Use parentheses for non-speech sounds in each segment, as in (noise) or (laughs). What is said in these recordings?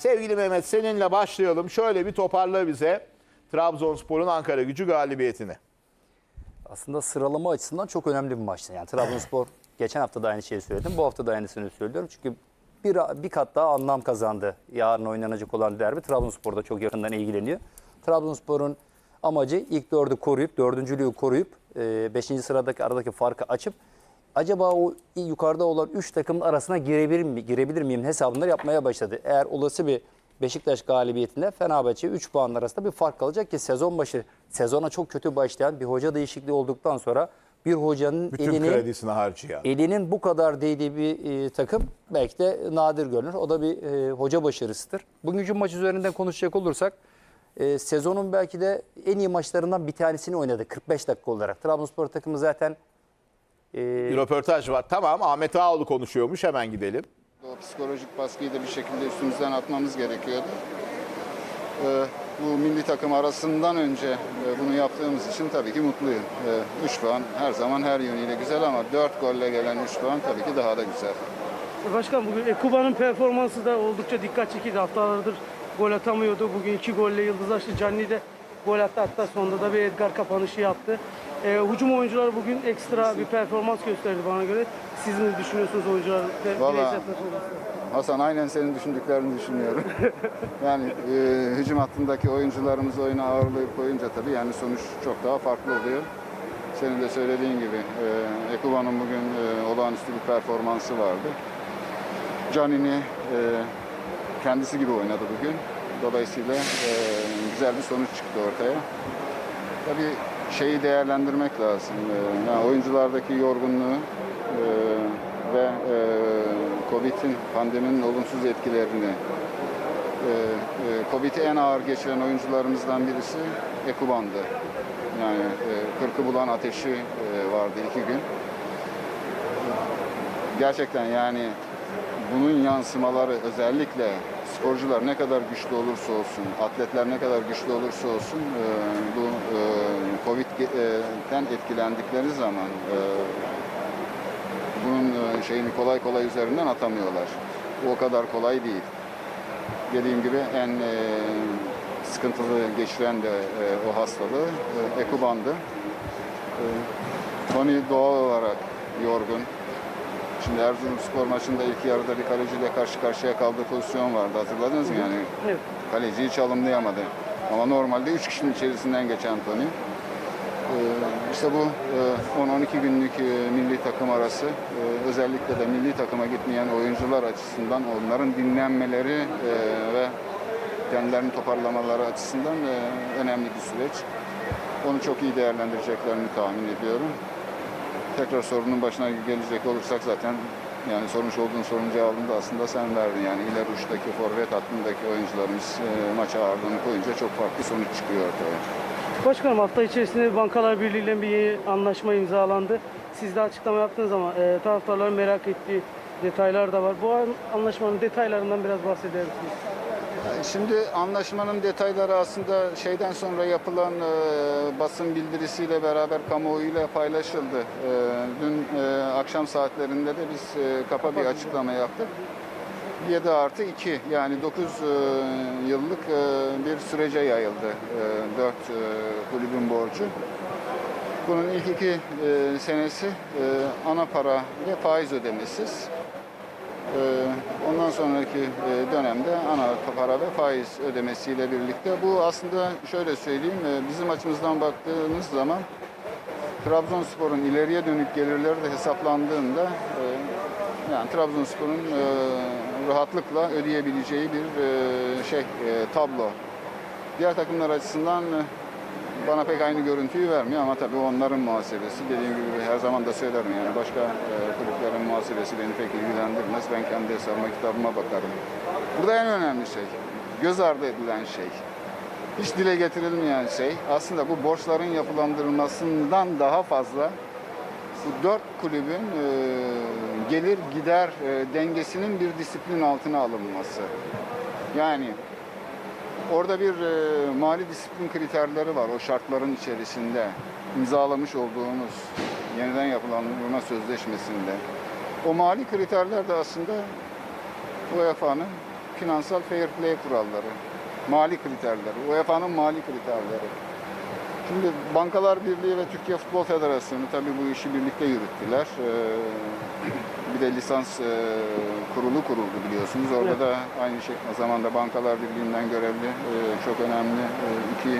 Sevgili Mehmet seninle başlayalım. Şöyle bir toparla bize Trabzonspor'un Ankara gücü galibiyetini. Aslında sıralama açısından çok önemli bir maçtı. Yani Trabzonspor (laughs) geçen hafta da aynı şeyi söyledim. Bu hafta da aynısını söylüyorum. Çünkü bir, bir kat daha anlam kazandı. Yarın oynanacak olan derbi Trabzonspor'da çok yakından ilgileniyor. Trabzonspor'un amacı ilk dördü koruyup, dördüncülüğü koruyup, 5. sıradaki aradaki farkı açıp acaba o yukarıda olan 3 takımın arasına girebilir, mi, girebilir miyim hesabını yapmaya başladı. Eğer olası bir Beşiktaş galibiyetinde Fenerbahçe 3 puan arasında bir fark kalacak ki sezon başı sezona çok kötü başlayan bir hoca değişikliği olduktan sonra bir hocanın Bütün elini kredisini harcayan. elinin bu kadar değdiği bir e, takım belki de nadir görünür. O da bir e, hoca başarısıdır. Bugünkü maç üzerinden konuşacak olursak e, sezonun belki de en iyi maçlarından bir tanesini oynadı 45 dakika olarak. Trabzonspor takımı zaten e, Bir röportaj var. Tamam Ahmet Ağoğlu konuşuyormuş hemen gidelim. O psikolojik baskıyı da bir şekilde üstümüzden atmamız gerekiyordu. Ee, bu milli takım arasından önce e, bunu yaptığımız için tabii ki mutluyum. 3 puan her zaman her yönüyle güzel ama 4 golle gelen 3 puan tabii ki daha da güzel. Başkan bugün Ekuba'nın performansı da oldukça dikkat çekildi. Haftalardır gol atamıyordu. Bugün iki golle yıldızlaştı. Canli de gol attı. Hatta sonunda da bir Edgar kapanışı yaptı. Ee, hücum oyuncuları bugün ekstra bir performans gösterdi bana göre. Siz ne düşünüyorsunuz oyuncular? Performansla? Hasan aynen senin düşündüklerini düşünüyorum. (laughs) yani e, hücum hattındaki oyuncularımız oyuna ağırlayıp koyunca tabii yani sonuç çok daha farklı oluyor. Senin de söylediğin gibi e, Ekuba'nın bugün e, olağanüstü bir performansı vardı. Canini e, kendisi gibi oynadı bugün. Dolayısıyla e, güzel bir sonuç çıktı ortaya. Tabii şeyi değerlendirmek lazım. E, yani oyunculardaki yorgunluğu e, ve e, Covid'in, pandeminin olumsuz etkilerini e, Covid'i en ağır geçiren oyuncularımızdan birisi Ekuban'dı. Yani e, 40'ı bulan ateşi vardı iki gün. Gerçekten yani bunun yansımaları özellikle sporcular ne kadar güçlü olursa olsun, atletler ne kadar güçlü olursa olsun e, bu e, Covid'den etkilendikleri zaman e, bunun e, şeyini kolay kolay üzerinden atamıyorlar. O kadar kolay değil. Dediğim gibi en e, sıkıntılı geçiren de e, o hastalığı e, Ekuban'dı. E, Tony doğal olarak yorgun. Şimdi Erzurumspor maçında ilk yarıda bir kaleciyle karşı karşıya kaldığı pozisyon vardı hatırladınız mı? Yani Evet. kaleci hiç alımlayamadı. Ama normalde 3 kişinin içerisinden geçen Tony. Ee, işte bu e, 10-12 günlük e, milli takım arası e, özellikle de milli takıma gitmeyen oyuncular açısından onların dinlenmeleri e, ve kendilerini toparlamaları açısından e, önemli bir süreç. Onu çok iyi değerlendireceklerini tahmin ediyorum. Tekrar sorunun başına gelecek olursak zaten yani sormuş olduğun sorunun cevabını da aslında sen verdin. Yani ileri uçtaki forvet hattındaki oyuncularımız e, maça ağırlığını koyunca çok farklı sonuç çıkıyor ortaya. Başkanım hafta içerisinde Bankalar Birliği ile bir yeni anlaşma imzalandı. Siz de açıklama yaptınız ama e, taraftarların merak ettiği detaylar da var. Bu an- anlaşmanın detaylarından biraz bahseder misiniz? Şimdi anlaşmanın detayları aslında şeyden sonra yapılan e, basın bildirisiyle beraber kamuoyuyla paylaşıldı. E, dün e, akşam saatlerinde de biz e, kapa bir açıklama yaptık. 7 artı 2 yani 9 e, yıllık e, bir sürece yayıldı e, 4 e, kulübün borcu. Bunun ilk iki e, senesi e, ana para ve faiz ödemesiz. Ee, Ondan sonraki e, dönemde ana para ve faiz ödemesiyle birlikte bu aslında şöyle söyleyeyim e, bizim açımızdan baktığımız zaman Trabzonspor'un ileriye dönük gelirleri de hesaplandığında e, yani Trabzonspor'un rahatlıkla ödeyebileceği bir şey tablo. Diğer takımlar açısından bana pek aynı görüntüyü vermiyor ama tabii onların muhasebesi. Dediğim gibi her zaman da söylerim yani başka e, kulüplerin muhasebesi beni pek ilgilendirmez. Ben kendi hesabıma kitabıma bakarım. Burada en önemli şey, göz ardı edilen şey, hiç dile getirilmeyen şey aslında bu borçların yapılandırılmasından daha fazla bu dört kulübün e, gelir gider e, dengesinin bir disiplin altına alınması. Yani Orada bir e, mali disiplin kriterleri var o şartların içerisinde. imzalamış olduğumuz yeniden yapılandırma sözleşmesinde. O mali kriterler de aslında UEFA'nın finansal fair play kuralları, mali kriterleri, UEFA'nın mali kriterleri. Şimdi Bankalar Birliği ve Türkiye Futbol Federasyonu tabii bu işi birlikte yürüttüler. Ee, bir de lisans e, kurulu kuruldu biliyorsunuz. Orada da aynı şey, zamanda Bankalar Birliği'nden görevli e, çok önemli e, iki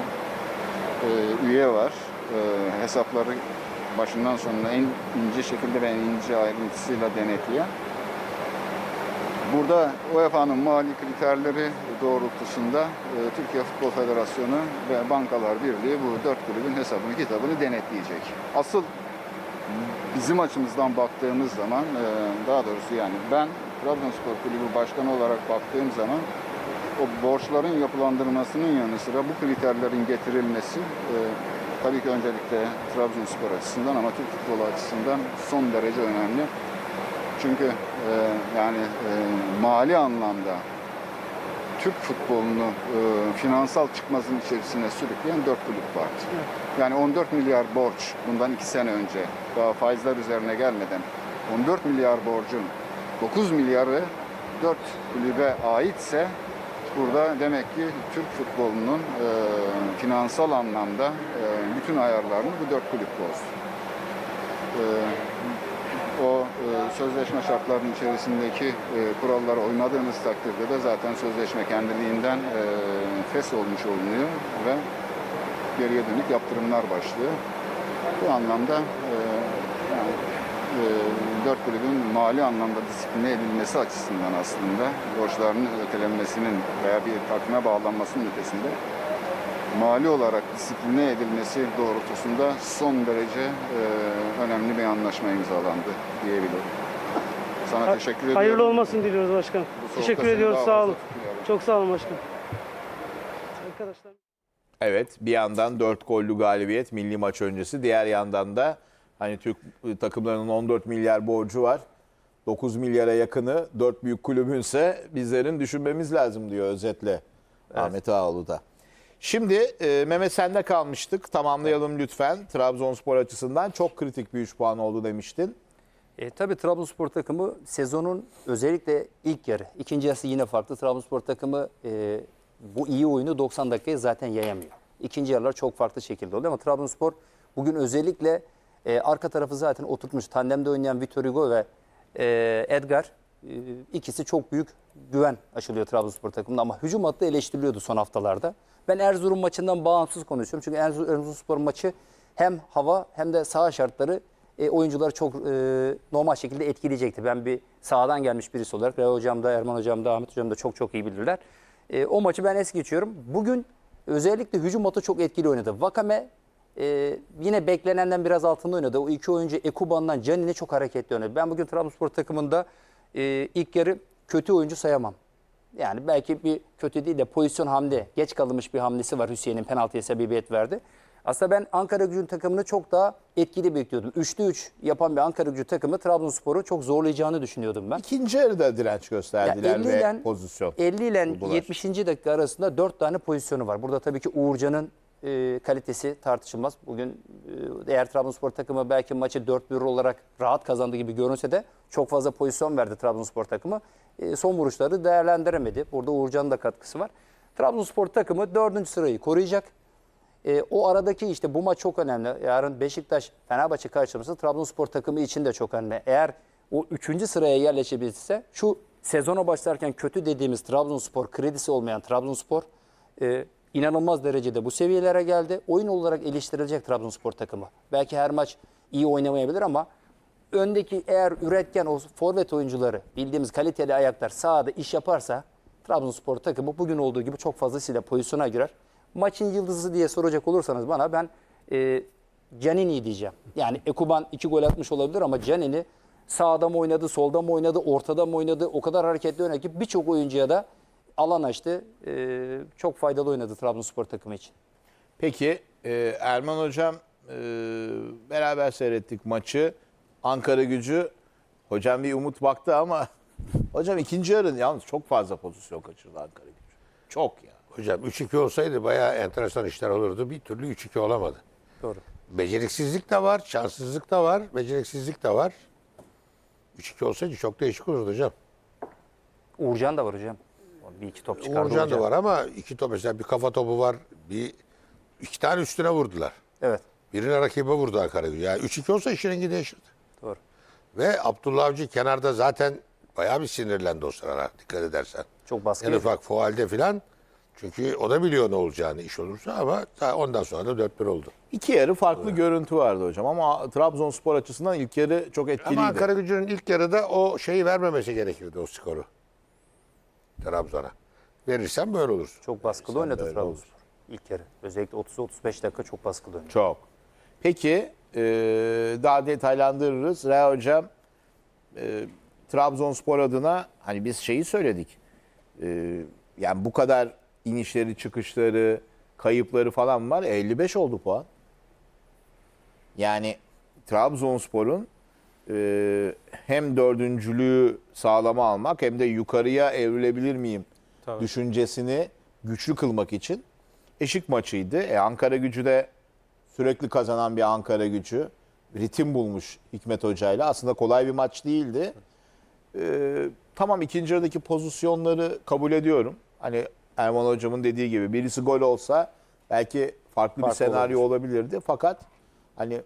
e, üye var. E, hesapları başından sonuna en ince şekilde ve en ince ayrıntısıyla denetleyen. Burada UEFA'nın mali kriterleri doğrultusunda e, Türkiye Futbol Federasyonu ve Bankalar Birliği bu dört kulübün hesabını kitabını denetleyecek. Asıl bizim açımızdan baktığımız zaman, e, daha doğrusu yani ben Trabzonspor Kulübü Başkanı olarak baktığım zaman o borçların yapılandırmasının yanı sıra bu kriterlerin getirilmesi e, tabii ki öncelikle Trabzonspor açısından ama Türk futbolu açısından son derece önemli. Çünkü e, yani e, mali anlamda Türk futbolunu e, finansal çıkmazın içerisine sürükleyen dört kulüp vardı. Yani 14 milyar borç bundan iki sene önce daha faizler üzerine gelmeden 14 milyar borcun 9 milyarı dört kulübe aitse burada demek ki Türk futbolunun e, finansal anlamda e, bütün ayarlarını bu dört kulüp bozdu. E, o e, sözleşme şartlarının içerisindeki e, kurallara uymadığınız takdirde de zaten sözleşme kendiliğinden e, fes olmuş olunuyor ve geriye dönük yaptırımlar başlıyor. Bu anlamda yani, dört kulübün mali anlamda disipline edilmesi açısından aslında borçlarının ötelenmesinin veya bir takvime bağlanmasının ötesinde mali olarak disipline edilmesi doğrultusunda son derece e, önemli bir anlaşma imzalandı diyebilirim. Sana teşekkür ediyorum. Hayırlı olmasın diliyoruz başkanım. Teşekkür ediyoruz. Sağ olun. Çok sağ olun başkanım. Arkadaşlar Evet bir yandan 4 gollü galibiyet milli maç öncesi. Diğer yandan da hani Türk takımlarının 14 milyar borcu var. 9 milyara yakını 4 büyük kulübünse bizlerin düşünmemiz lazım diyor özetle Ahmet Ağaoğlu da. Şimdi e, Mehmet sende kalmıştık. Tamamlayalım lütfen. Trabzonspor açısından çok kritik bir 3 puan oldu demiştin. E, tabii Trabzonspor takımı sezonun özellikle ilk yarı, ikinci yarısı yine farklı. Trabzonspor takımı e, bu iyi oyunu 90 dakikaya zaten yayamıyor. İkinci yarılar çok farklı şekilde oluyor ama Trabzonspor bugün özellikle e, arka tarafı zaten oturtmuş. Tandemde oynayan Vitor Hugo ve e, Edgar ikisi çok büyük güven aşılıyor Trabzonspor takımında ama hücum hattı eleştiriliyordu son haftalarda. Ben Erzurum maçından bağımsız konuşuyorum. Çünkü Erzurum, Erzurumspor maçı hem hava hem de saha şartları e, oyuncuları çok e, normal şekilde etkileyecekti. Ben bir sahadan gelmiş birisi olarak Rea Hocam da, Erman Hocam da, Ahmet Hocam da çok çok iyi bilirler. E, o maçı ben es geçiyorum. Bugün özellikle hücum hattı çok etkili oynadı. Vakame e, yine beklenenden biraz altında oynadı. O iki oyuncu Ekuban'dan Canini çok hareketli oynadı. Ben bugün Trabzonspor takımında e, ilk yarı kötü oyuncu sayamam. Yani belki bir kötü değil de pozisyon hamle, geç kalınmış bir hamlesi var Hüseyin'in penaltıya sebebiyet verdi. Aslında ben Ankara gücünün takımını çok daha etkili bekliyordum. 3'lü 3 yapan bir Ankara gücü takımı Trabzonspor'u çok zorlayacağını düşünüyordum ben. İkinci yarıda direnç gösterdiler Ya 50 ve ile- pozisyon. 50 ile buldular. 70. dakika arasında 4 tane pozisyonu var. Burada tabii ki Uğurcan'ın e, kalitesi tartışılmaz. Bugün e, eğer Trabzonspor takımı belki maçı 4-1 olarak rahat kazandı gibi görünse de çok fazla pozisyon verdi Trabzonspor takımı. E, son vuruşları değerlendiremedi. Burada Uğurcan'ın da katkısı var. Trabzonspor takımı 4. sırayı koruyacak. E, o aradaki işte bu maç çok önemli. Yarın Beşiktaş Fenerbahçe karşılaması Trabzonspor takımı için de çok önemli. Eğer o 3. sıraya yerleşebilirse şu sezona başlarken kötü dediğimiz Trabzonspor kredisi olmayan Trabzonspor e, inanılmaz derecede bu seviyelere geldi. Oyun olarak eleştirilecek Trabzonspor takımı. Belki her maç iyi oynamayabilir ama öndeki eğer üretken o forvet oyuncuları bildiğimiz kaliteli ayaklar sahada iş yaparsa Trabzonspor takımı bugün olduğu gibi çok fazlasıyla pozisyona girer. Maçın yıldızı diye soracak olursanız bana ben e, Canini diyeceğim. Yani Ekuban iki gol atmış olabilir ama Canini sağda mı oynadı, solda mı oynadı, ortada mı oynadı o kadar hareketli oynadı ki birçok oyuncuya da alan açtı. E, çok faydalı oynadı Trabzonspor takımı için. Peki e, Erman Hocam e, beraber seyrettik maçı. Ankara gücü hocam bir umut baktı ama (laughs) hocam ikinci yarın yalnız çok fazla pozisyon kaçırdı Ankara gücü. Çok ya. Hocam 3-2 olsaydı bayağı enteresan işler olurdu. Bir türlü 3-2 olamadı. Doğru. Beceriksizlik de var, şanssızlık da var, beceriksizlik de var. 3-2 olsaydı çok değişik olurdu hocam. Uğurcan da var hocam. Bir iki top çıkardı. Uğurcan da var ama iki top mesela bir kafa topu var. Bir iki tane üstüne vurdular. Evet. Birine rakibe vurdu Ankara gücü. Yani 3-2 olsa işin rengi değişirdi. Doğru. Ve Abdullah Avcı kenarda zaten bayağı bir sinirlendi o sırada dikkat edersen. Çok baskı En ufak fualde filan. Çünkü o da biliyor ne olacağını iş olursa ama ondan sonra da 4-1 oldu. İki yarı farklı görüntü vardı hocam ama Trabzonspor açısından ilk yarı çok etkiliydi. Ama Ankara gücünün ilk yarıda o şeyi vermemesi gerekirdi o skoru. Trabzon'a. Verirsen böyle olur. Çok baskılı oynadı öyle Trabzonspor. İlk yarı. Özellikle 30-35 dakika çok baskılı oynadı. Çok. Peki e, daha detaylandırırız. Rea Hocam e, Trabzonspor adına hani biz şeyi söyledik. E, yani bu kadar inişleri çıkışları kayıpları falan var. 55 oldu puan. Yani Trabzonspor'un e, hem dördüncülüğü sağlama almak hem de yukarıya evrilebilir miyim Tabii. düşüncesini güçlü kılmak için eşik maçıydı. E, Ankara gücü de sürekli kazanan bir Ankara gücü. Ritim bulmuş Hikmet Hoca'yla. Aslında kolay bir maç değildi. E, tamam ikinci yarıdaki pozisyonları kabul ediyorum. Hani Erman Hocam'ın dediği gibi birisi gol olsa belki farklı, bir Farklı senaryo olabilirdi. Fakat hani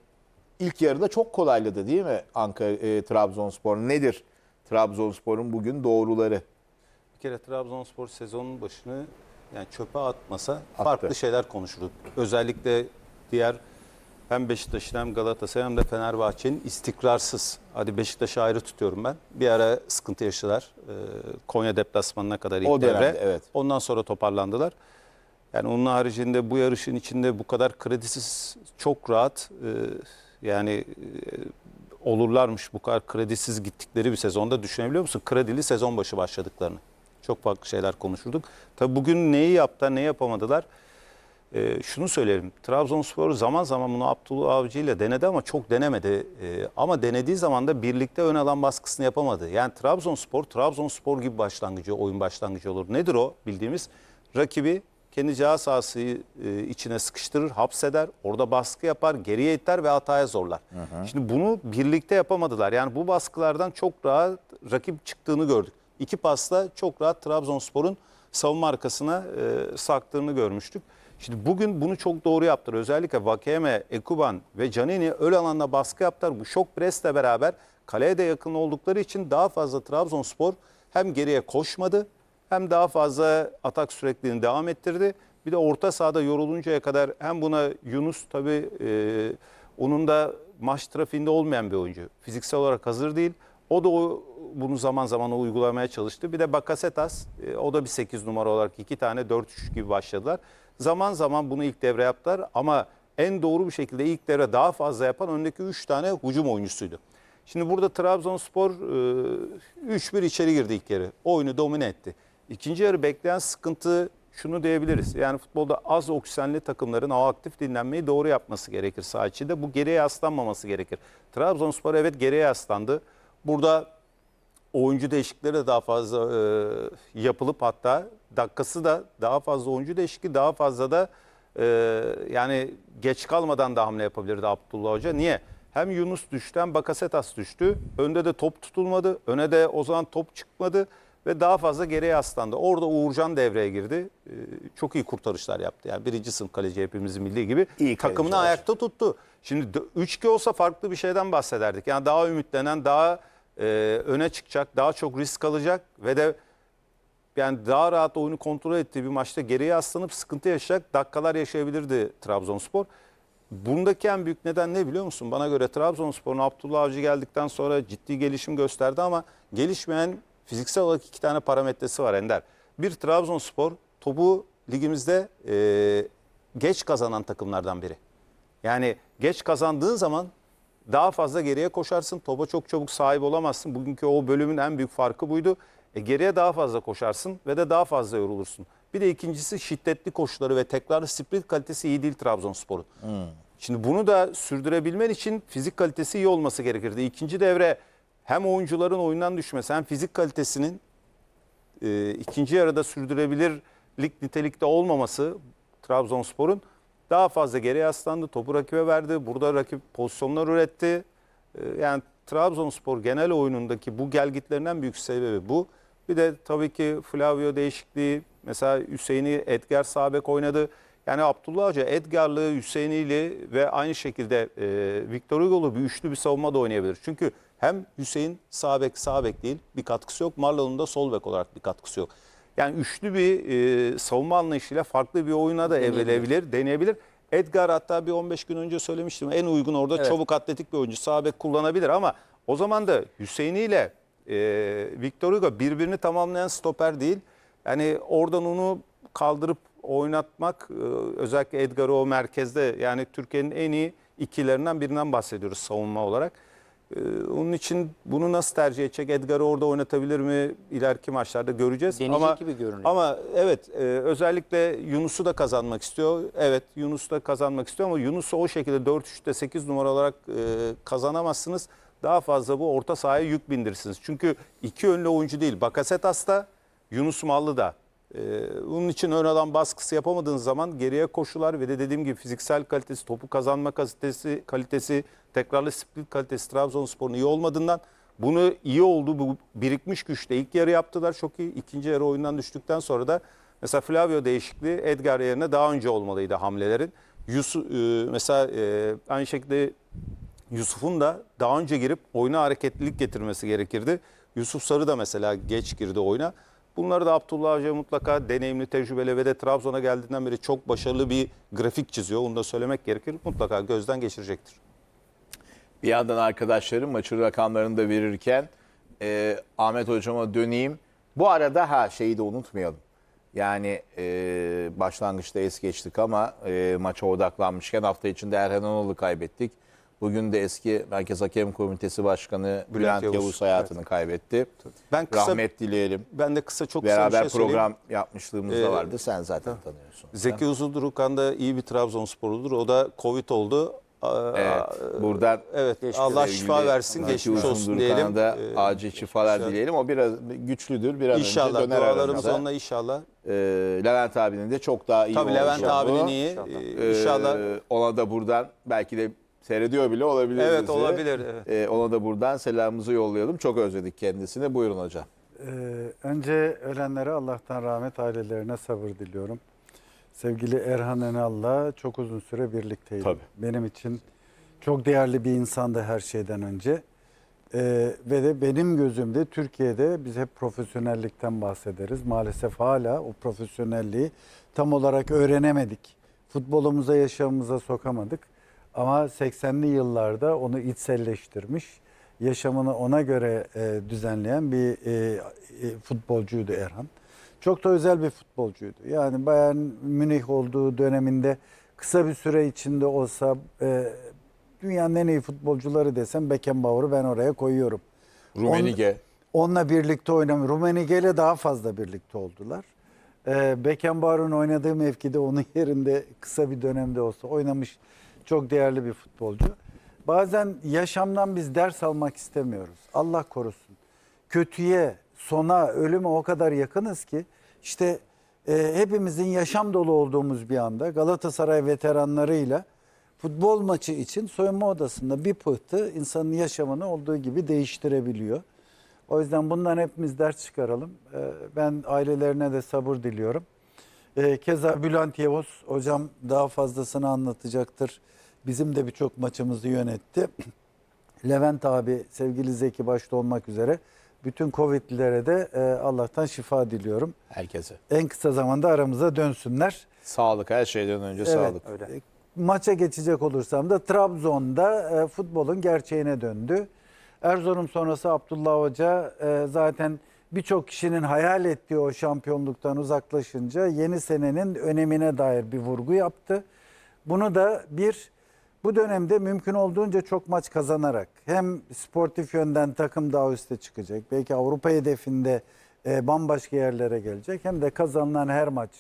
ilk yarıda çok kolayladı değil mi Ankara e, Trabzonspor? Nedir Trabzonspor'un bugün doğruları? Bir kere Trabzonspor sezonun başını yani çöpe atmasa farklı şeyler konuşulur. Özellikle diğer hem Beşiktaş'ın hem Galatasaray hem de Fenerbahçe'nin istikrarsız. Hadi Beşiktaş'ı ayrı tutuyorum ben. Bir ara sıkıntı yaşadılar. Ee, Konya deplasmanına kadar ilk O dönemde, devre. evet. Ondan sonra toparlandılar. Yani onun haricinde bu yarışın içinde bu kadar kredisiz çok rahat e, yani e, olurlarmış bu kadar kredisiz gittikleri bir sezonda düşünebiliyor musun? Kredili sezon başı başladıklarını. Çok farklı şeyler konuşurduk. Tabii bugün neyi yaptılar, ne yapamadılar? Ee, şunu söylerim. Trabzonspor zaman zaman bunu Abdullah Avcı ile denedi ama çok denemedi. Ee, ama denediği zaman da birlikte ön alan baskısını yapamadı. Yani Trabzonspor, Trabzonspor gibi başlangıcı, oyun başlangıcı olur. Nedir o bildiğimiz? Rakibi kendi ceza sahası e, içine sıkıştırır, hapseder, orada baskı yapar, geriye iter ve hataya zorlar. Şimdi bunu birlikte yapamadılar. Yani bu baskılardan çok rahat rakip çıktığını gördük. İki pasla çok rahat Trabzonspor'un savunma arkasına e, saktığını görmüştük. Şimdi bugün bunu çok doğru yaptılar. Özellikle Vakeme, Ekuban ve Canini ön alanda baskı yaptılar. Bu şok presle beraber kaleye de yakın oldukları için daha fazla Trabzonspor hem geriye koşmadı hem daha fazla atak sürekliliğini devam ettirdi. Bir de orta sahada yoruluncaya kadar hem buna Yunus tabii e, onun da maç trafiğinde olmayan bir oyuncu. Fiziksel olarak hazır değil. O da o, bunu zaman zaman uygulamaya çalıştı. Bir de Bakasetas e, o da bir 8 numara olarak iki tane 4-3 gibi başladılar. Zaman zaman bunu ilk devre yaptılar ama en doğru bir şekilde ilk devre daha fazla yapan öndeki 3 tane hücum oyuncusuydu. Şimdi burada Trabzonspor e, 3-1 içeri girdi ilk yarı. Oyunu domine etti. İkinci yarı bekleyen sıkıntı şunu diyebiliriz. Yani futbolda az oksijenli takımların o aktif dinlenmeyi doğru yapması gerekir saha içinde. Bu geriye yaslanmaması gerekir. Trabzonspor evet geriye yaslandı. Burada oyuncu değişiklikleri de daha fazla e, yapılıp hatta dakikası da daha fazla oyuncu değişikliği daha fazla da e, yani geç kalmadan da hamle yapabilirdi Abdullah Hoca. Niye? Hem Yunus düştü hem Bakasetas düştü. Önde de top tutulmadı. Öne de o zaman top çıkmadı ve daha fazla geriye yaslandı. Orada Uğurcan devreye girdi. E, çok iyi kurtarışlar yaptı. Yani birinci sınıf kaleci hepimizin bildiği gibi İyi takımını ayakta tuttu. Şimdi 3-2 olsa farklı bir şeyden bahsederdik. Yani daha ümitlenen, daha e, öne çıkacak, daha çok risk alacak ve de yani daha rahat oyunu kontrol ettiği bir maçta geriye yaslanıp sıkıntı yaşayacak dakikalar yaşayabilirdi Trabzonspor. Bundaki en büyük neden ne biliyor musun? Bana göre Trabzonspor'un Abdullah Avcı geldikten sonra ciddi gelişim gösterdi ama gelişmeyen fiziksel olarak iki tane parametresi var Ender. Bir Trabzonspor topu ligimizde e, geç kazanan takımlardan biri. Yani geç kazandığın zaman daha fazla geriye koşarsın. Topa çok çabuk sahip olamazsın. Bugünkü o bölümün en büyük farkı buydu. E, geriye daha fazla koşarsın ve de daha fazla yorulursun. Bir de ikincisi şiddetli koşuları ve tekrarlı sprint kalitesi iyi değil Trabzonspor'un. Şimdi bunu da sürdürebilmen için fizik kalitesi iyi olması gerekirdi. İkinci devre hem oyuncuların oyundan düşmesi hem fizik kalitesinin e, ikinci yarıda sürdürebilirlik nitelikte olmaması Trabzonspor'un daha fazla geri yaslandı. Topu rakibe verdi. Burada rakip pozisyonlar üretti. E, yani Trabzonspor genel oyunundaki bu gelgitlerinden büyük sebebi bu. Bir de tabii ki Flavio değişikliği. Mesela Hüseyin'i Edgar Sabek oynadı. Yani Abdullah Hoca Edgar'lı, Hüseyin'iyle ve aynı şekilde e, Victor Hugo'lu bir üçlü bir savunma da oynayabilir. Çünkü hem Hüseyin sağ bek sağ bek değil bir katkısı yok. Marlon'un da sol bek olarak bir katkısı yok. Yani üçlü bir e, savunma anlayışıyla farklı bir oyuna da evrilebilir, deneyebilir. Edgar hatta bir 15 gün önce söylemiştim. En uygun orada Evet. çabuk atletik bir oyuncu. Sağ bek kullanabilir ama o zaman da Hüseyin ile e, Victor Hugo birbirini tamamlayan stoper değil. Yani oradan onu kaldırıp oynatmak e, özellikle Edgar'ı o merkezde yani Türkiye'nin en iyi ikilerinden birinden bahsediyoruz savunma olarak. E, Onun için bunu nasıl tercih edecek? Edgar'ı orada oynatabilir mi? İleriki maçlarda göreceğiz. Deneyecek ama, gibi görünüyor. Ama evet e, özellikle Yunus'u da kazanmak istiyor. Evet Yunus da kazanmak istiyor ama Yunus'u o şekilde 4-3'te 8 numara olarak e, kazanamazsınız. Daha fazla bu orta sahaya yük bindirirsiniz. Çünkü iki yönlü oyuncu değil. Bakasetas da Yunus Mallı da. Ee, bunun için ön alan baskısı yapamadığınız zaman geriye koşular ve de dediğim gibi fiziksel kalitesi, topu kazanma kalitesi, kalitesi tekrarlı split kalitesi Trabzonspor'un iyi olmadığından bunu iyi oldu. Bu birikmiş güçle ilk yarı yaptılar çok iyi. İkinci yarı oyundan düştükten sonra da mesela Flavio değişikliği Edgar yerine daha önce olmalıydı hamlelerin. Yusuf, e, mesela e, aynı şekilde Yusuf'un da daha önce girip oyuna hareketlilik getirmesi gerekirdi. Yusuf Sarı da mesela geç girdi oyuna. Bunları da Abdullah Hoca mutlaka deneyimli, tecrübeli ve de Trabzon'a geldiğinden beri çok başarılı bir grafik çiziyor. Onu da söylemek gerekir. Mutlaka gözden geçirecektir. Bir yandan arkadaşlarım maçın rakamlarını da verirken e, Ahmet hocama döneyim. Bu arada ha şeyi de unutmayalım. Yani e, başlangıçta es geçtik ama e, maça odaklanmışken hafta içinde Erhan Onalı kaybettik. Bugün de eski Merkez Hakem Komitesi Başkanı Bülent, Yavuz, Yavuz, hayatını kaybetti. Ben kısa Rahmet dileyelim. ben de kısa çok kısa bir Beraber şey söyleyeyim. program yapmışlığımız da Ee, vardı. Sen zaten tanıyorsun. Zeki Uzundurukan da iyi bir Trabzonsporludur. O da Covid oldu. Evet, buradan Evet, Allah şifa versin, geçmiş olsun diyelim. da Ee, acil şifalar inşallah. dileyelim. O biraz güçlüdür. Bir an İnşallah önce döner dualarımız onunla inşallah. Ee, Levent abinin de çok daha iyi Tabii Levent abinin iyi. İnşallah. Ee, İnşallah. e, ona da buradan belki de seyrediyor bile olabilir. Evet bizi. olabilir. Evet. Ee, ona da buradan selamımızı yollayalım. Çok özledik kendisini. Buyurun hocam. Ee, önce ölenlere Allah'tan rahmet ailelerine sabır diliyorum. Sevgili Erhan Enal'la çok uzun süre birlikteydim. Tabii. Benim için çok değerli bir insandı her şeyden önce. Ee, ve de benim gözümde Türkiye'de biz hep profesyonellikten bahsederiz. Maalesef hala o profesyonelliği tam olarak öğrenemedik. Futbolumuza, yaşamımıza sokamadık. Ama 80'li yıllarda onu içselleştirmiş, yaşamını ona göre e, düzenleyen bir e, e, futbolcuydu Erhan. Çok da özel bir futbolcuydu. Yani Bayern Münih olduğu döneminde kısa bir süre içinde olsa e, dünyanın en iyi futbolcuları desem Beckenbauer'ı ben oraya koyuyorum. Rumenige. Onunla birlikte oynamıyor. Rumenige ile daha fazla birlikte oldular. Ee, Beckenbauer'un oynadığı mevkide onun yerinde kısa bir dönemde olsa oynamış çok değerli bir futbolcu. Bazen yaşamdan biz ders almak istemiyoruz. Allah korusun. Kötüye, sona, ölüme o kadar yakınız ki işte e, hepimizin yaşam dolu olduğumuz bir anda Galatasaray veteranlarıyla futbol maçı için soyunma odasında bir pıhtı insanın yaşamını olduğu gibi değiştirebiliyor. O yüzden bundan hepimiz ders çıkaralım. Ee, Ben ailelerine de sabır diliyorum. Ee, Keza Bülent Yavuz hocam daha fazlasını anlatacaktır. Bizim de birçok maçımızı yönetti. (clears throat) Levent abi, sevgili Zeki başta olmak üzere bütün Covid'lilere de e, Allah'tan şifa diliyorum. Herkese. En kısa zamanda aramıza dönsünler. Sağlık her şeyden önce Evet. sağlık. Öyle. E, Maça geçecek olursam da Trabzon'da e, futbolun gerçeğine döndü. Erzurum sonrası Abdullah Hoca e, zaten birçok kişinin hayal ettiği o şampiyonluktan uzaklaşınca yeni senenin önemine dair bir vurgu yaptı. Bunu da bir bu dönemde mümkün olduğunca çok maç kazanarak hem sportif yönden takım daha üste çıkacak. Belki Avrupa hedefinde e, bambaşka yerlere gelecek. Hem de kazanılan her maç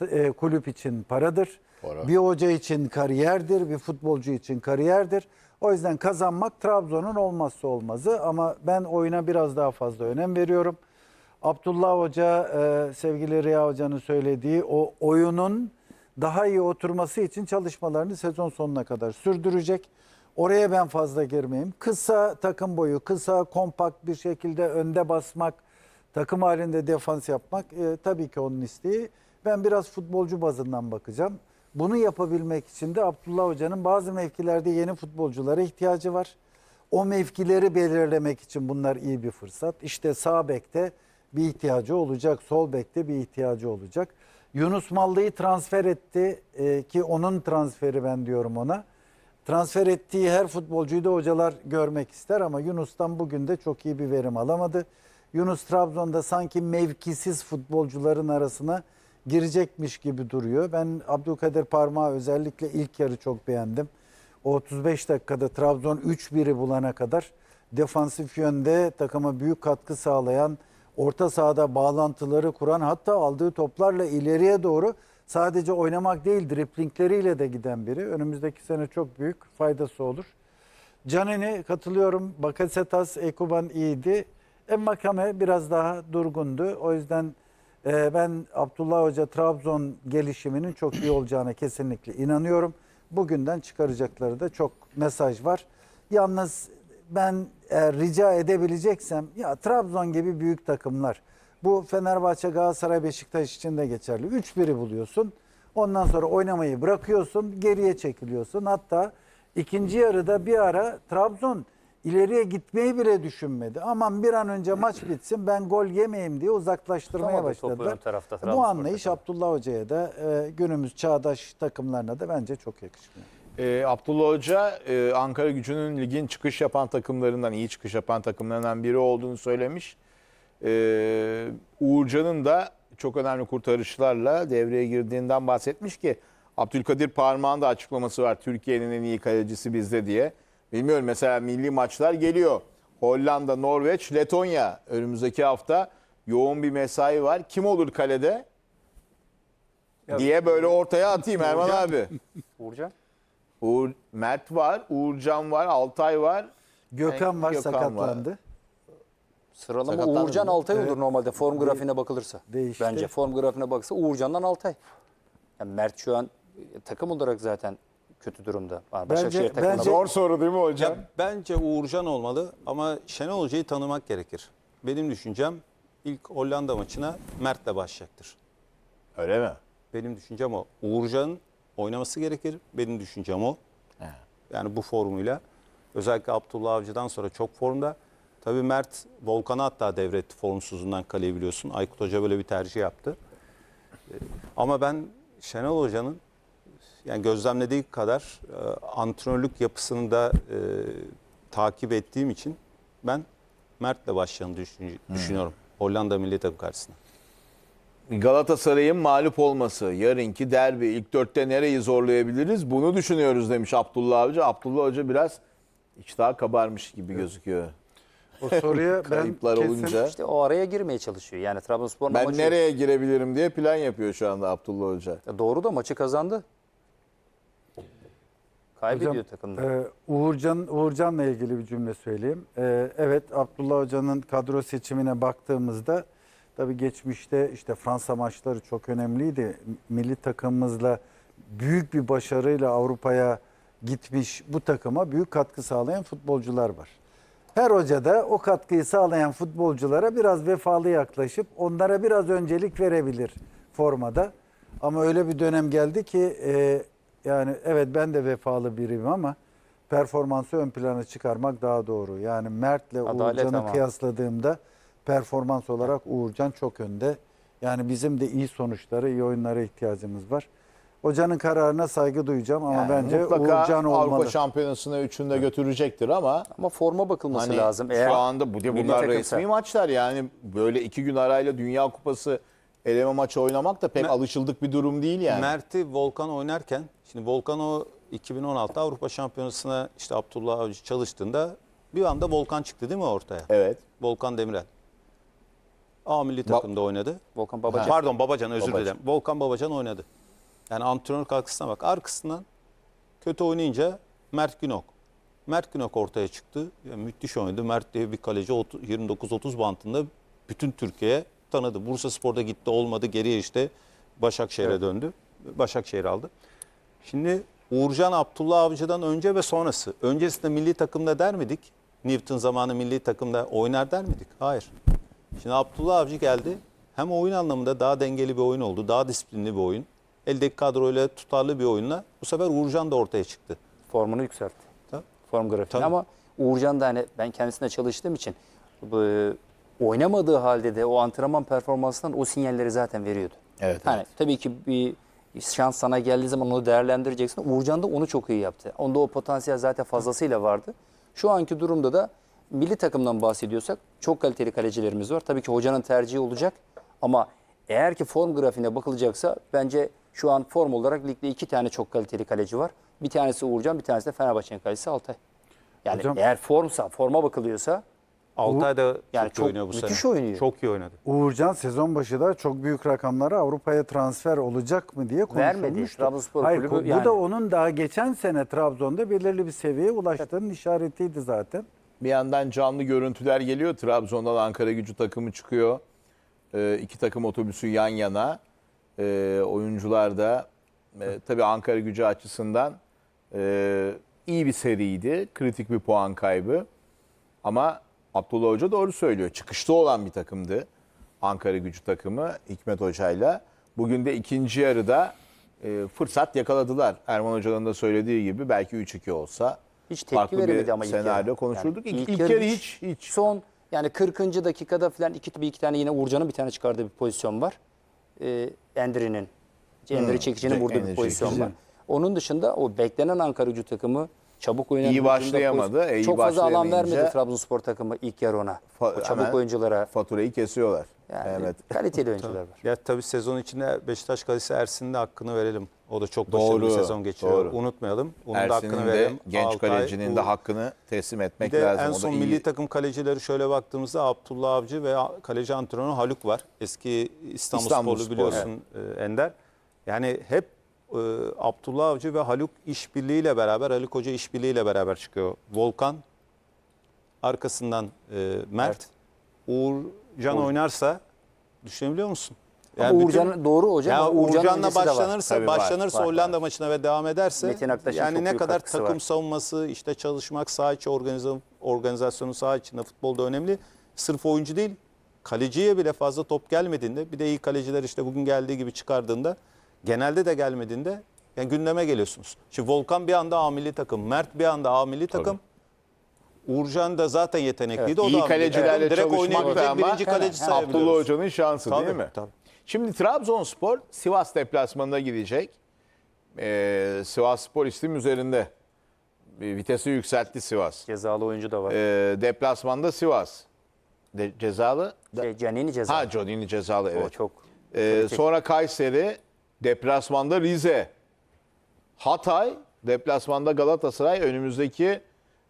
e, kulüp için paradır. Para. Bir hoca için kariyerdir, bir futbolcu için kariyerdir. O yüzden kazanmak Trabzon'un olmazsa olmazı ama ben oyuna biraz daha fazla önem veriyorum. Abdullah Hoca, e, sevgili Riya Hoca'nın söylediği o oyunun daha iyi oturması için çalışmalarını sezon sonuna kadar sürdürecek. Oraya ben fazla girmeyeyim. Kısa takım boyu, kısa kompakt bir şekilde önde basmak takım halinde defans yapmak e, tabii ki onun isteği. Ben biraz futbolcu bazından bakacağım. Bunu yapabilmek için de Abdullah Hoca'nın bazı mevkilerde yeni futbolculara ihtiyacı var. O mevkileri belirlemek için bunlar iyi bir fırsat. İşte sağ bekte bir ihtiyacı olacak, sol bekte bir ihtiyacı olacak. Yunus Mallı'yı transfer etti e, ki onun transferi ben diyorum ona. Transfer ettiği her futbolcuyu da hocalar görmek ister ama Yunus'tan bugün de çok iyi bir verim alamadı. Yunus Trabzon'da sanki mevkisiz futbolcuların arasına girecekmiş gibi duruyor. Ben Abdülkadir Parmağı özellikle ilk yarı çok beğendim. O 35 dakikada Trabzon 3-1'i bulana kadar defansif yönde takıma büyük katkı sağlayan, orta sahada bağlantıları kuran hatta aldığı toplarla ileriye doğru sadece oynamak değil driplingleriyle de giden biri. Önümüzdeki sene çok büyük faydası olur. Canini katılıyorum. Bakasetas, Ekuban iyiydi. Emmakame biraz daha durgundu. O yüzden e, ben Abdullah Hoca Trabzon gelişiminin çok iyi olacağına kesinlikle inanıyorum. Bugünden çıkaracakları da çok mesaj var. Yalnız ben eğer rica edebileceksem ya Trabzon gibi büyük takımlar bu Fenerbahçe, Galatasaray, Beşiktaş için de geçerli. 3-1'i buluyorsun. Ondan sonra oynamayı bırakıyorsun, geriye çekiliyorsun. Hatta ikinci yarıda bir ara Trabzon ileriye gitmeyi bile düşünmedi. Aman bir an önce maç bitsin ben gol yemeyeyim diye uzaklaştırmaya Tutamadı topu başladılar. ön tarafta Bu Trabzonspor anlayış takımı. Abdullah Hoca'ya da e, günümüz çağdaş takımlarına da bence çok yakışmıyor. Ee, Abdullah Hoca e, Ankara gücünün ligin çıkış yapan takımlarından, iyi çıkış yapan takımlarından biri olduğunu söylemiş. Ee, Uğurcan'ın da çok önemli kurtarışlarla devreye girdiğinden bahsetmiş ki Abdülkadir Parmağ'ın da açıklaması var. Türkiye'nin en iyi kalecisi bizde diye. Bilmiyorum mesela milli maçlar geliyor. Hollanda, Norveç, Letonya önümüzdeki hafta yoğun bir mesai var. Kim olur kalede? diye böyle ortaya atayım Erman abi. (laughs) Uğurcan. Uğur, Mert var, Uğurcan var, Altay var. Gökhan var Gökhan var. sakatlandı. Sıralama Sakatlandı Uğurcan mı? Altay Evet. olur normalde form grafiğine bakılırsa. Değişti. Bence form grafiğine bakılırsa Uğurcan'dan Altay. Yani Mert şu an e, takım olarak zaten kötü durumda. Yani Bence- Başakşehir takımına bence- Zor soru değil mi hocam? Ya bence Uğurcan olmalı ama Şenol Hoca'yı tanımak gerekir. Benim düşüncem ilk Hollanda maçına Mert'le başlayacaktır. Öyle mi? Benim düşüncem o. Uğurcan'ın oynaması gerekir. Benim düşüncem o. Yani bu formuyla. Özellikle Abdullah Avcı'dan sonra çok formda. Tabii Mert Volkan'a hatta devretti formsuzluğundan kaleyi biliyorsun. Aykut Hoca böyle bir tercih yaptı. Ee, Ama ben Şenol Hoca'nın yani gözlemlediği kadar e, antrenörlük yapısını da e, takip ettiğim için ben Mert'le başlayacağını düşün- düşünüyorum. Hollanda milli takım karşısında. Galatasaray'ın mağlup olması, yarınki derbi, ilk dörtte nereyi zorlayabiliriz? Bunu düşünüyoruz demiş Abdullah Avcı. Abdullah Hoca biraz içtah kabarmış gibi gözüküyor. O soruya (laughs) ben Kayıplar kesin olunca. İşte o araya girmeye çalışıyor. Yani Trabzonspor'un Ben amacı nereye girebilirim diye plan yapıyor şu anda Abdullah Hoca. Ya Doğru da maçı kazandı. Kaybediyor Hocam, takımda. e, Uğurcan Uğurcan'la ilgili bir cümle söyleyeyim. E, evet Abdullah Hoca'nın kadro seçimine baktığımızda tabii geçmişte işte Fransa maçları çok önemliydi. Milli takımımızla büyük bir başarıyla Avrupa'ya gitmiş bu takıma büyük katkı sağlayan futbolcular var. Her hoca da o katkıyı sağlayan futbolculara biraz vefalı yaklaşıp onlara biraz öncelik verebilir formada. Ama öyle bir dönem geldi ki e, yani evet ben de vefalı biriyim ama performansı ön plana çıkarmak daha doğru. Yani Mert'le Adalet Uğurcan'ı ama. kıyasladığımda performans olarak Uğurcan çok önde. Yani bizim de iyi sonuçlara, iyi oyunlara ihtiyacımız var. Hocanın kararına saygı duyacağım ama Yani bence mutlaka Uğurcan olmalı. Avrupa Şampiyonası'na üçünde götürecektir ama Ama forma bakılması hani lazım. Eğer şu anda bu milli bunlar takımsa. resmi maçlar yani böyle iki gün arayla Dünya Kupası eleme maçı oynamak da pek Mer- alışıldık bir durum değil yani. Mert'i Volkan oynarken, şimdi Volkan o 2016 Avrupa Şampiyonası'na işte Abdullah Avcı çalıştığında bir anda Volkan çıktı değil mi ortaya? Evet. Volkan Demirel. A milli takımda oynadı. Volkan Babacan. Pardon Babacan özür Babacan. dilerim. Volkan Babacan oynadı. Yani antrenör katkısına bak. Arkasından kötü oynayınca Mert Günok. Mert Günok ortaya çıktı. Yani müthiş oynadı. Mert diye bir kaleci 30 29-30 bantında bütün Türkiye'ye tanıdı. Bursa Spor'da gitti olmadı. Geriye işte Başakşehir'e döndü. Başakşehir aldı. Şimdi Uğurcan Abdullah Avcı'dan önce ve sonrası. Öncesinde milli takımda der miydik? Newton zamanı milli takımda oynar der miydik? Hayır. Şimdi Abdullah Avcı geldi. Hem oyun anlamında daha dengeli bir oyun oldu. Daha disiplinli bir oyun. Eldeki kadroyla tutarlı bir oyunla bu sefer Uğurcan da ortaya çıktı. Formunu yükseltti. Tabii. Form grafiğini Tabii. ama Uğurcan da hani ben kendisine çalıştığım için bu, oynamadığı halde de o antrenman performansından o sinyalleri zaten veriyordu. Evet, Hani evet. tabii ki bir şans sana geldiği zaman onu değerlendireceksin. Uğurcan da onu çok iyi yaptı. Onda o potansiyel zaten fazlasıyla vardı. Şu anki durumda da milli takımdan bahsediyorsak çok kaliteli kalecilerimiz var. Tabii ki hocanın tercihi olacak ama eğer ki form grafiğine bakılacaksa bence şu an form olarak ligde iki tane çok kaliteli kaleci var. Bir tanesi Uğurcan, bir tanesi de Fenerbahçe'nin kalecisi Altay. Yani Hocam- eğer formsa, forma bakılıyorsa Altay da çok Yani iyi çok oynuyor bu sene. müthiş oynuyor. Çok iyi oynadı. Uğurcan sezon başı da çok büyük rakamlara Avrupa'ya transfer olacak mı diye Vermedi. konuşulmuştu. Trabzonspor Hayır, kulübü bu yani- da onun daha geçen sene Trabzon'da belirli bir seviyeye ulaştığının işaretiydi zaten. Bir yandan canlı görüntüler geliyor. Trabzon'dan Ankara gücü takımı çıkıyor. Ee, iki takım otobüsü yan yana. Ee, oyuncular da e, tabii Ankara gücü açısından e, iyi bir seriydi. Kritik bir puan kaybı. Ama Abdullah Hoca doğru söylüyor. Çıkışta olan bir takımdı. Ankara gücü takımı Hikmet Hoca'yla. Bugün de ikinci yarıda e, fırsat yakaladılar. Erman Hoca'nın da söylediği gibi belki 3-2 olsa hiç tepki farklı veremedi ama ilk senaryo yarı. konuşurduk. Yani ilk, ilk ilk yarı hiç- hiç Son yani 40. dakikada falan iki, bir iki tane yine Uğurcan'ın bir tane çıkardığı bir pozisyon var. Ee, Endri'nin, Endri Çekici'nin Ce- vurduğu Endri bir pozisyon Çekici. var. Onun dışında o beklenen Ankara gücü takımı çabuk oynayan İyi başlayamadı. E, iyi Çok fazla alan vermedi Trabzonspor takımı ilk yarı ona. O çabuk oyunculara. faturayı kesiyorlar. Yani evet. kaliteli (laughs) oyuncular var. Ya tabii sezon içinde Beşiktaş kalecisi Ersin'in de hakkını verelim. O da çok başarılı Doğru, bir sezon geçiriyor. doğru. Unutmayalım. Onun da hakkını Ersin'in de verelim. genç Altay, kalecinin de Uğur. hakkını teslim etmek Bir de lazım. en son iyi. milli takım kalecileri şöyle baktığımızda Abdullah Avcı ve kaleci antrenörü Haluk var. Eski İstanbul, İstanbulspor, Sporlu biliyorsun e, Ender. Yani hep e, Abdullah Avcı ve Haluk işbirliğiyle beraber, Haluk Hoca işbirliğiyle beraber çıkıyor. Volkan, arkasından e, Mert, Uğurcan oynarsa düşünebiliyor musun? Ama bütün- Uğurcan doğru hocam. ya Uğurcan'la başlanırsa, Tabii var, başlanırsa var, Hollanda var. maçına ve devam ederse Metin Aktaş'ın yani ne kadar takım var. savunması, işte çalışmak, saha içi organiza- organizasyonu saha içinde futbolda önemli. Sırf oyuncu değil, kaleciye bile fazla top gelmediğinde, bir de iyi kaleciler işte bugün geldiği gibi çıkardığında, genelde de gelmediğinde yani gündeme geliyorsunuz. Şimdi Volkan bir anda A milli takım, Mert bir anda A milli takım. Uğurcan da zaten yetenekliydi. o da İyi A milli kalecilerle takım. Direkt çalışmak da ama birinci kaleci Hemen. Abdullah Hoca'nın şansı Tabii, değil mi? tabii. Şimdi Trabzonspor Sivas deplasmanına gidecek. Ee, Sivas Spor istim üzerinde. Bir vitesi yükseltti Sivas. Cezalı oyuncu da var. Ee, deplasmanda Sivas. De, cezalı. Şey, Canini cezalı. Ha Johnny'ni cezalı O evet. çok. Ee, kritik. sonra Kayseri, deplasmanda Rize. Hatay, deplasmanda Galatasaray. Önümüzdeki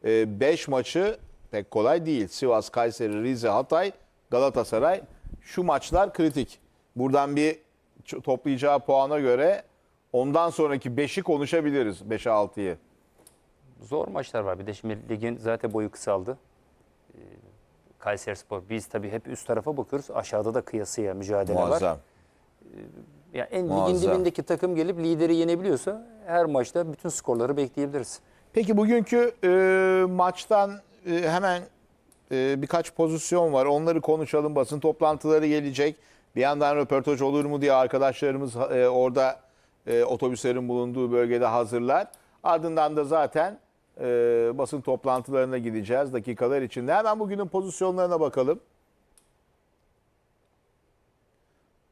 5 maçı pek kolay değil. Sivas, Kayseri, Rize, Hatay, Galatasaray. Şu maçlar kritik. Buradan bir toplayacağı puana göre ondan sonraki 5'i konuşabiliriz. 5'e 6'yı. Zor maçlar var. Bir de şimdi ligin zaten boyu kısaldı. Ee, Kayserispor. Biz tabii hep üst tarafa bakıyoruz. Aşağıda da kıyasıya mücadele var. Muazzam. Yani en ligin Muazzam. dibindeki takım gelip lideri yenebiliyorsa her maçta bütün skorları bekleyebiliriz. Peki bugünkü e, maçtan e, hemen e, birkaç pozisyon var. Onları konuşalım. Basın toplantıları gelecek. Bir yandan röportaj olur mu diye arkadaşlarımız e, orada e, otobüslerin bulunduğu bölgede hazırlar. Ardından da zaten e, basın toplantılarına gideceğiz dakikalar içinde. Hemen bugünün pozisyonlarına bakalım.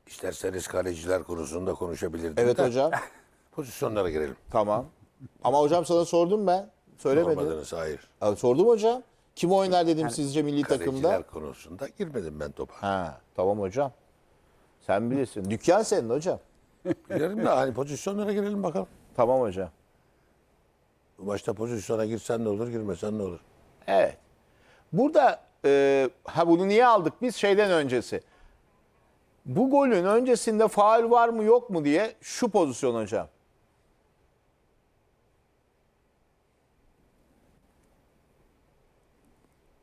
İsterseniz kaleciler konusunda konuşabilirdim. Evet de hocam. (laughs) Pozisyonlara girelim. tamam. Ama hocam sana sordum ben. Söylemedin. Sormadınız hayır. Abi, sordum hocam. Kim oynar dedim sizce milli takımda? Kaleciler konusunda girmedim ben topa. Ha, tamam hocam. Sen bilirsin. Dükkan senin hocam. Girelim de hani pozisyonlara girelim bakalım. Tamam hocam. Bu maçta pozisyona girsen ne olur, girmesen ne olur? Evet. Burada e, ha bunu niye aldık biz şeyden öncesi? Bu golün öncesinde faul var mı yok mu diye şu pozisyon hocam.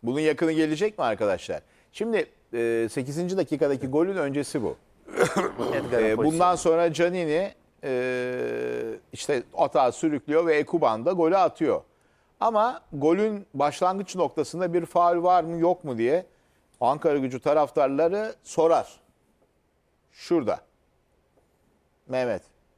Bunun yakını gelecek mi arkadaşlar? Şimdi e, 8. dakikadaki golün öncesi bu. (coughs) Pozisyonu. bundan sonra Canini e, işte atağı sürüklüyor ve Ekuban da golü atıyor. Ama golün başlangıç noktasında bir faul var mı yok mu diye Ankara gücü taraftarları sorar. Şurada. Mehmet.